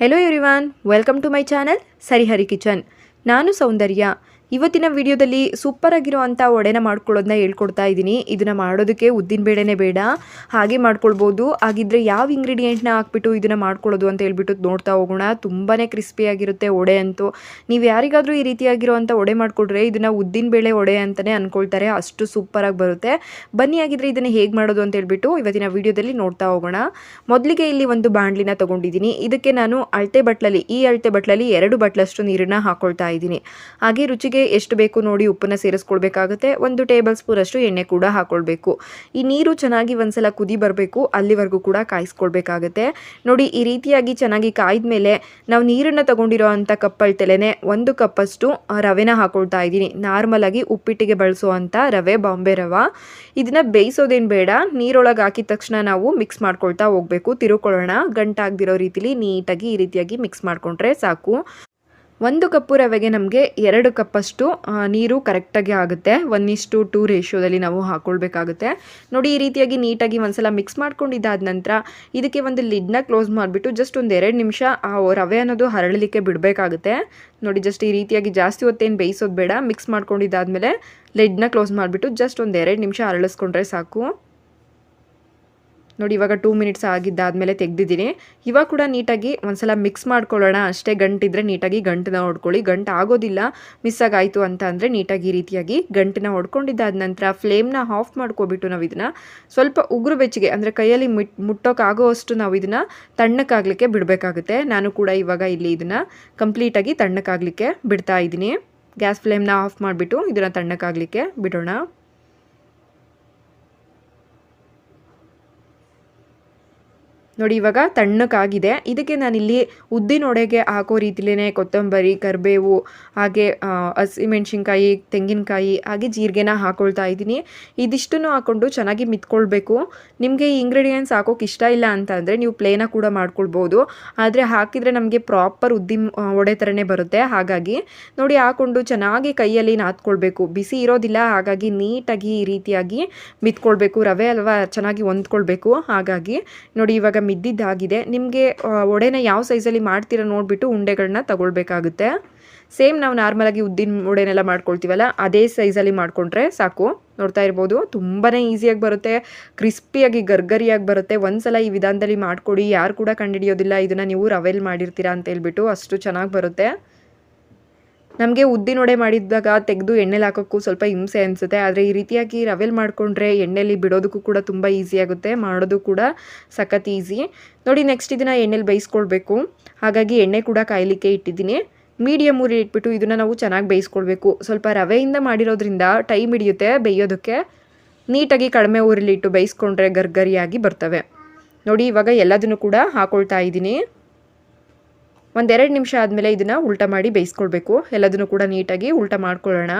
Hello everyone welcome to my channel Sarihari kitchen ನಾನು ಸೌಂದರ್ಯ. ಇವತ್ತಿನ ವಿಡಿಯೋದಲ್ಲಿ ಸೂಪರ್ ಆಗಿರೋವಂಥ ಒಡೆನ ಮಾಡ್ಕೊಳ್ಳೋದನ್ನ ಹೇಳ್ಕೊಡ್ತಾ ಇದ್ದೀನಿ. ಇದನ್ನು ಮಾಡೋದಕ್ಕೆ ಉದ್ದಿನ ಬೇಳೆನೇ ಬೇಡ. ಹಾಗೆ ಮಾಡ್ಕೊಳ್ಬೋದು. ಹಾಗಿದ್ರೆ ಯಾವ ಇಂಗ್ರೀಡಿಯೆಂಟ್ನ ಹಾಕ್ಬಿಟ್ಟು ಇದನ್ನು ಮಾಡ್ಕೊಳ್ಳೋದು ಅಂತ ಹೇಳ್ಬಿಟ್ಟು ನೋಡ್ತಾ ಹೋಗೋಣ. ತುಂಬಾ ಕ್ರಿಸ್ಪಿಯಾಗಿರುತ್ತೆ ಒಡೆ ಅಂತೂ. ನೀವು ಯಾರಿಗಾದರೂ ಈ ರೀತಿಯಾಗಿರೋವಂಥ ಒಡೆ ಮಾಡಿಕೊಡ್ರೆ ಇದನ್ನು ಉದ್ದಿನ ಬೇಳೆ ಒಡೆ ಅಂತಲೇ ಅಂದ್ಕೊಳ್ತಾರೆ ಅಷ್ಟು ಸೂಪರಾಗಿ ಬರುತ್ತೆ. ಬನ್ನಿ ಆಗಿದ್ರೆ ಇದನ್ನು ಹೇಗೆ ಮಾಡೋದು ಅಂತ ಹೇಳ್ಬಿಟ್ಟು ಇವತ್ತಿನ ವಿಡಿಯೋದಲ್ಲಿ ನೋಡ್ತಾ ಹೋಗೋಣ. ಮೊದಲಿಗೆ ಇಲ್ಲಿ ಒಂದು ಬಾಣಲಿನ ತೊಗೊಂಡಿದ್ದೀನಿ. ಇದಕ್ಕೆ ನಾನು ಅಳತೆ ಬಟ್ಲಲ್ಲಿ, ಈ ಅಳತೆ ಬಟ್ಲಲ್ಲಿ ಎರಡು ಬಟ್ಲಷ್ಟು ನೀರನ್ನ ಹಾಕ್ಕೊಳ್ತಾ ಇದ್ದೀನಿ. ಹಾಗೆ ರುಚಿಗೆ ಎಷ್ಟು ಬೇಕು ನೋಡಿ ಉಪ್ಪನ್ನ ಸೇರಿಸ್ಕೊಳ್ಬೇಕಾಗುತ್ತೆ. ಒಂದು ಟೇಬಲ್ ಸ್ಪೂನ್ ಅಷ್ಟು ಎಣ್ಣೆ ಕೂಡ ಹಾಕ್ಕೊಳ್ಬೇಕು ಈ ನೀರು ಚೆನ್ನಾಗಿ ಒಂದ್ಸಲ ಕುದಿ ಬರಬೇಕು. ಅಲ್ಲಿವರೆಗೂ ಕೂಡ ಕಾಯಿಸ್ಕೊಳ್ಬೇಕಾಗುತ್ತೆ. ನೋಡಿ, ಈ ರೀತಿಯಾಗಿ ಚೆನ್ನಾಗಿ ಕಾಯ್ದ ಮೇಲೆ ನಾವು ನೀರನ್ನು ತಗೊಂಡಿರೋ ಅಂಥ ತಲೆನೇ ಒಂದು ಕಪ್ಪಷ್ಟು ರವೆನ ಹಾಕೊಳ್ತಾ ಇದ್ದೀನಿ. ನಾರ್ಮಲ್ ಆಗಿ ಉಪ್ಪಿಟ್ಟಿಗೆ ಬಳಸುವಂಥ ರವೆ, ಬಾಂಬೆ ರವೆ. ಇದನ್ನ ಬೇಯಿಸೋದೇನು ಬೇಡ. ನೀರೊಳಗೆ ಹಾಕಿದ ತಕ್ಷಣ ನಾವು ಮಿಕ್ಸ್ ಮಾಡ್ಕೊಳ್ತಾ ಹೋಗಬೇಕು. ತಿರುಕೊಳ್ಳೋಣ. ಗಂಟಾಗ್ದಿರೋ ರೀತಿಲಿ ನೀಟಾಗಿ ಈ ರೀತಿಯಾಗಿ ಮಿಕ್ಸ್ ಮಾಡ್ಕೊಂಡ್ರೆ ಸಾಕು. ಒಂದು ಕಪ್ಪು ರವೆಗೆ ನಮಗೆ ಎರಡು ಕಪ್ಪಷ್ಟು ನೀರು ಕರೆಕ್ಟಾಗಿ ಆಗುತ್ತೆ. ಒನ್ ಇಷ್ಟು ಟೂ ರೇಷಿಯೋದಲ್ಲಿ ನಾವು ಹಾಕ್ಕೊಳ್ಬೇಕಾಗುತ್ತೆ ನೋಡಿ, ಈ ರೀತಿಯಾಗಿ ನೀಟಾಗಿ ಒಂದ್ಸಲ ಮಿಕ್ಸ್ ಮಾಡ್ಕೊಂಡಿದ್ದಾದ ನಂತರ ಇದಕ್ಕೆ ಒಂದು ಲಿಡ್ನ ಕ್ಲೋಸ್ ಮಾಡಿಬಿಟ್ಟು ಜಸ್ಟ್ ಒಂದು ಎರಡು ನಿಮಿಷ ಆ ರವೆ ಅನ್ನೋದು ಹರಳಲಿಕ್ಕೆ ಬಿಡಬೇಕಾಗುತ್ತೆ. ನೋಡಿ ಜಸ್ಟ್ ಈ ರೀತಿಯಾಗಿ ಜಾಸ್ತಿ ಹೊತ್ತೇನು ಬೇಯಿಸೋದು ಬೇಡ. ಮಿಕ್ಸ್ ಮಾಡ್ಕೊಂಡಿದ್ದಾದಮೇಲೆ ಲಿಡ್ನ ಕ್ಲೋಸ್ ಮಾಡಿಬಿಟ್ಟು ಜಸ್ಟ್ ಒಂದು ಎರಡು ನಿಮಿಷ ಅರಳಿಸ್ಕೊಂಡ್ರೆ ಸಾಕು. ನೋಡಿ, ಇವಾಗ ಟೂ ಮಿನಿಟ್ಸ್ ಆಗಿದ್ದಾದಮೇಲೆ ತೆಗೆದಿದ್ದೀನಿ. ಇವಾಗ ಕೂಡ ನೀಟಾಗಿ ಒಂದ್ಸಲ ಮಿಕ್ಸ್ ಮಾಡ್ಕೊಳ್ಳೋಣ. ಅಷ್ಟೇ ಗಂಟಿದ್ರೆ ನೀಟಾಗಿ ಗಂಟನ್ನ ಹೊಡ್ಕೊಳ್ಳಿ. ಗಂಟು ಆಗೋದಿಲ್ಲ ಮಿಸ್ ಆಗಾಯಿತು ಅಂತ ಅಂದರೆ ನೀಟಾಗಿ ಈ ರೀತಿಯಾಗಿ ಗಂಟನ್ನ ಹೊಡ್ಕೊಂಡಿದ್ದಾದ ನಂತರ ಫ್ಲೇಮ್ನ ಆಫ್ ಮಾಡ್ಕೊಬಿಟ್ಟು ನಾವು ಇದನ್ನು ಸ್ವಲ್ಪ ಉಗುರು ಬೆಚ್ಚಗೆ ಅಂದರೆ ಕೈಯಲ್ಲಿ ಮಿಟ್ ಮುಟ್ಟೋಕ್ಕಾಗೋವಷ್ಟು ನಾವು ಇದನ್ನು ತಣ್ಣಕ್ಕಾಗಲಿಕ್ಕೆ ಬಿಡಬೇಕಾಗುತ್ತೆ. ನಾನು ಕೂಡ ಇವಾಗ ಇಲ್ಲಿ ಇದನ್ನು ಕಂಪ್ಲೀಟಾಗಿ ತಣ್ಣಕ್ಕಾಗಲಿಕ್ಕೆ ಬಿಡ್ತಾ ಇದ್ದೀನಿ. ಗ್ಯಾಸ್ ಫ್ಲೇಮ್ನ ಆಫ್ ಮಾಡಿಬಿಟ್ಟು ಇದನ್ನು ತಣ್ಣಕ್ಕಾಗಲಿಕ್ಕೆ ಬಿಡೋಣ. ನೋಡಿ, ಇವಾಗ ತಣ್ಣಕ್ಕಾಗಿದೆ ಇದಕ್ಕೆ ನಾನಿಲ್ಲಿ ಉದ್ದಿನ ಒಡೆಗೆ ಹಾಕೋ ರೀತಿಲೇ ಕೊತ್ತಂಬರಿ, ಕರಿಬೇವು, ಹಾಗೆ ಹಸಿಮೆಣ್ಸಿನ್ಕಾಯಿ ತೆಂಗಿನಕಾಯಿ, ಹಾಗೆ ಜೀರಿಗೆನ ಹಾಕ್ಕೊಳ್ತಾ ಇದ್ದೀನಿ. ಇದಿಷ್ಟನ್ನು ಹಾಕ್ಕೊಂಡು ಚೆನ್ನಾಗಿ ಮಿತ್ಕೊಳ್ಬೇಕು. ನಿಮಗೆ ಈ ಇಂಗ್ರೀಡಿಯೆಂಟ್ಸ್ ಹಾಕೋಕೆ ಇಷ್ಟ ಇಲ್ಲ ಅಂತ ಅಂದರೆ ನೀವು ಪ್ಲೇನ ಕೂಡ ಮಾಡ್ಕೊಳ್ಬೋದು. ಆದರೆ ಹಾಕಿದರೆ ನಮಗೆ ಪ್ರಾಪರ್ ಉದ್ದಿ ಒಡೆ ಥರನೇ ಬರುತ್ತೆ. ಹಾಗಾಗಿ ನೋಡಿ ಹಾಕ್ಕೊಂಡು ಚೆನ್ನಾಗಿ ಕೈಯಲ್ಲಿ ನಾದ್ಕೊಳ್ಬೇಕು. ಬಿಸಿ ಇರೋದಿಲ್ಲ, ಹಾಗಾಗಿ ನೀಟಾಗಿ ಈ ರೀತಿಯಾಗಿ ಮಿತ್ಕೊಳ್ಬೇಕು. ರವೆ ಅಲ್ವಾ, ಚೆನ್ನಾಗಿ ಹೊಂದ್ಕೊಳ್ಬೇಕು. ಹಾಗಾಗಿ ನೋಡಿ, ಇವಾಗ ಮಿದ್ದಿದ್ದಾಗಿದೆ. ನಿಮಗೆ ಒಡೆನ ಯಾವ ಸೈಜಲ್ಲಿ ಮಾಡ್ತೀರಾ ನೋಡಿಬಿಟ್ಟು ಉಂಡೆಗಳನ್ನ ತಗೊಳ್ಬೇಕಾಗುತ್ತೆ. ಸೇಮ್ ನಾವು ನಾರ್ಮಲಾಗಿ ಉದ್ದಿನ ಒಡೆನೆಲ್ಲ ಮಾಡ್ಕೊಳ್ತೀವಲ್ಲ, ಅದೇ ಸೈಜಲ್ಲಿ ಮಾಡಿಕೊಂಡ್ರೆ ಸಾಕು. ನೋಡ್ತಾ ಇರ್ಬೋದು ತುಂಬಾ ಈಸಿಯಾಗಿ ಬರುತ್ತೆ. ಕ್ರಿಸ್ಪಿಯಾಗಿ, ಗರ್ಗರಿಯಾಗಿ ಬರುತ್ತೆ. ಒಂದ್ಸಲ ಈ ವಿಧಾನದಲ್ಲಿ ಮಾಡಿಕೊಡಿ. ಯಾರು ಕೂಡ ಕಂಡುಹಿಡಿಯೋದಿಲ್ಲ. ಇದನ್ನು ನೀವು ರವೆಲ್ ಮಾಡಿರ್ತೀರಾ ಅಂತ ಹೇಳ್ಬಿಟ್ಟು ಅಷ್ಟು ಚೆನ್ನಾಗಿ ಬರುತ್ತೆ. ನಮಗೆ ಉದ್ದಿನ ಒಡೆ ಮಾಡಿದಾಗ ತೆಗೆದು ಎಣ್ಣೆಲಿ ಹಾಕೋಕ್ಕೂ ಸ್ವಲ್ಪ ಹಿಂಸೆ ಅನಿಸುತ್ತೆ. ಆದರೆ ಈ ರೀತಿಯಾಗಿ ರವೆಲ್ ಮಾಡಿಕೊಂಡ್ರೆ ಎಣ್ಣೆಲಿ ಬಿಡೋದಕ್ಕೂ ಕೂಡ ತುಂಬ ಈಸಿ ಆಗುತ್ತೆ. ಮಾಡೋದು ಕೂಡ ಸಖತ್ ಈಸಿ ನೋಡಿ ನೆಕ್ಸ್ಟ್ ಇದನ್ನು ಎಣ್ಣೆಲಿ ಬೇಯಿಸ್ಕೊಳ್ಬೇಕು. ಹಾಗಾಗಿ ಎಣ್ಣೆ ಕೂಡ ಕಾಯಲಿಕ್ಕೆ ಇಟ್ಟಿದ್ದೀನಿ. ಮೀಡಿಯಮ್ ಊರಿ ಇಟ್ಬಿಟ್ಟು ಇದನ್ನು ನಾವು ಚೆನ್ನಾಗಿ ಬೇಯಿಸ್ಕೊಳ್ಬೇಕು. ಸ್ವಲ್ಪ ರವೆಯಿಂದ ಮಾಡಿರೋದ್ರಿಂದ ಟೈಮ್ ಹಿಡಿಯುತ್ತೆ ಬೇಯೋದಕ್ಕೆ. ನೀಟಾಗಿ ಕಡಿಮೆ ಊರಲ್ಲಿ ಇಟ್ಟು ಬೇಯಿಸ್ಕೊಂಡ್ರೆ ಗರ್ಗರಿಯಾಗಿ ಬರ್ತವೆ. ನೋಡಿ, ಇವಾಗ ಎಲ್ಲದನ್ನು ಕೂಡ ಹಾಕೊಳ್ತಾ ಇದ್ದೀನಿ. ಒಂದೆರಡು ನಿಮಿಷ ಆದಮೇಲೆ ಇದನ್ನು ಉಲ್ಟ ಮಾಡಿ ಬೇಯಿಸ್ಕೊಳ್ಬೇಕು. ಎಲ್ಲದನ್ನು ಕೂಡ ನೀಟಾಗಿ ಉಲ್ಟ ಮಾಡ್ಕೊಳ್ಳೋಣ.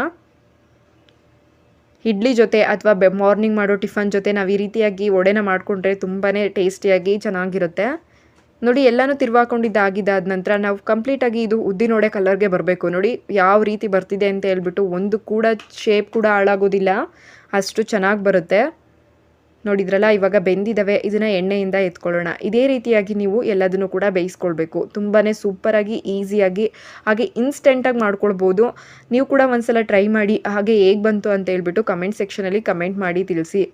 ಇಡ್ಲಿ ಜೊತೆ ಅಥವಾ ಬೆ, ಮಾರ್ನಿಂಗ್ ಮಾಡೋ ಟಿಫನ್ ಜೊತೆ ನಾವು ಈ ರೀತಿಯಾಗಿ ಒಡೆನ ಮಾಡಿಕೊಂಡ್ರೆ ತುಂಬಾ ಟೇಸ್ಟಿಯಾಗಿ ಚೆನ್ನಾಗಿರುತ್ತೆ. ನೋಡಿ, ಎಲ್ಲನೂ ತಿರ್ವಾಕೊಂಡಿದ್ದಾಗಿದ್ದಾದ ನಂತರ ನಾವು ಕಂಪ್ಲೀಟಾಗಿ ಇದು ಉದ್ದಿನ ವಡೆ ಕಲರ್ಗೆ ಬರಬೇಕು. ನೋಡಿ, ಯಾವ ರೀತಿ ಬರ್ತಿದೆ ಅಂತ ಹೇಳ್ಬಿಟ್ಟು ಒಂದು ಕೂಡ ಶೇಪ್ ಕೂಡ ಹಾಳಾಗೋದಿಲ್ಲ. ಅಷ್ಟು ಚೆನ್ನಾಗಿ ಬರುತ್ತೆ. ನೋಡಿದ್ರಲ್ಲ, ಇವಾಗ ಬೆಂದಿದ್ದಾವೆ ಇದನ್ನು ಎಣ್ಣೆಯಿಂದ ಎತ್ಕೊಳ್ಳೋಣ. ಇದೇ ರೀತಿಯಾಗಿ ನೀವು ಎಲ್ಲದನ್ನು ಕೂಡ ಬೇಯಿಸ್ಕೊಳ್ಬೇಕು. ತುಂಬಾ ಸೂಪರಾಗಿ, ಈಸಿಯಾಗಿ, ಹಾಗೆ ಇನ್ಸ್ಟೆಂಟಾಗಿ ಮಾಡ್ಕೊಳ್ಬೋದು. ನೀವು ಕೂಡ ಒಂದ್ಸಲ ಟ್ರೈ ಮಾಡಿ, ಹಾಗೆ ಹೇಗೆ ಬಂತು ಅಂತ ಹೇಳ್ಬಿಟ್ಟು ಕಮೆಂಟ್ ಸೆಕ್ಷನಲ್ಲಿ ಕಮೆಂಟ್ ಮಾಡಿ ತಿಳಿಸಿ.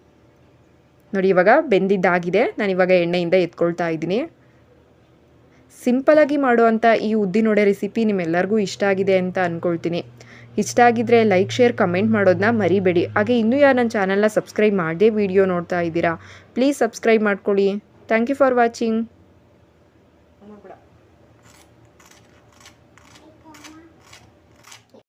ನೋಡಿ, ಇವಾಗ ಬೆಂದಿದ್ದಾಗಿದೆ. ನಾನು ಇವಾಗ ಎಣ್ಣೆಯಿಂದ ಎತ್ಕೊಳ್ತಾ ಇದ್ದೀನಿ. ಸಿಂಪಲಾಗಿ ಮಾಡುವಂಥ ಈ ಉದ್ದಿನೊಡೆ ರೆಸಿಪಿ ನಿಮ್ಮೆಲ್ಲರಿಗೂ ಇಷ್ಟ ಆಗಿದೆ ಅಂತ ಅಂದ್ಕೊಳ್ತೀನಿ ಇಷ್ಟ ಆಗಿದ್ರೆ ಲೈಕ್, ಶೇರ್, ಕಮೆಂಟ್ ಮಾಡೋದನ್ನ ಮರಿಬೇಡಿ. ಹಾಗೆ ಇನ್ನೂ ಯಾರು ನನ್ನ ಚಾನಲ್ನ ಸಬ್ಸ್ಕ್ರೈಬ್ ಮಾಡದೆ ವಿಡಿಯೋ ನೋಡ್ತಾ ಇದ್ದೀರಾ, ಪ್ಲೀಸ್ ಸಬ್ಸ್ಕ್ರೈಬ್ ಮಾಡ್ಕೊಳ್ಳಿ. Thank you for watching.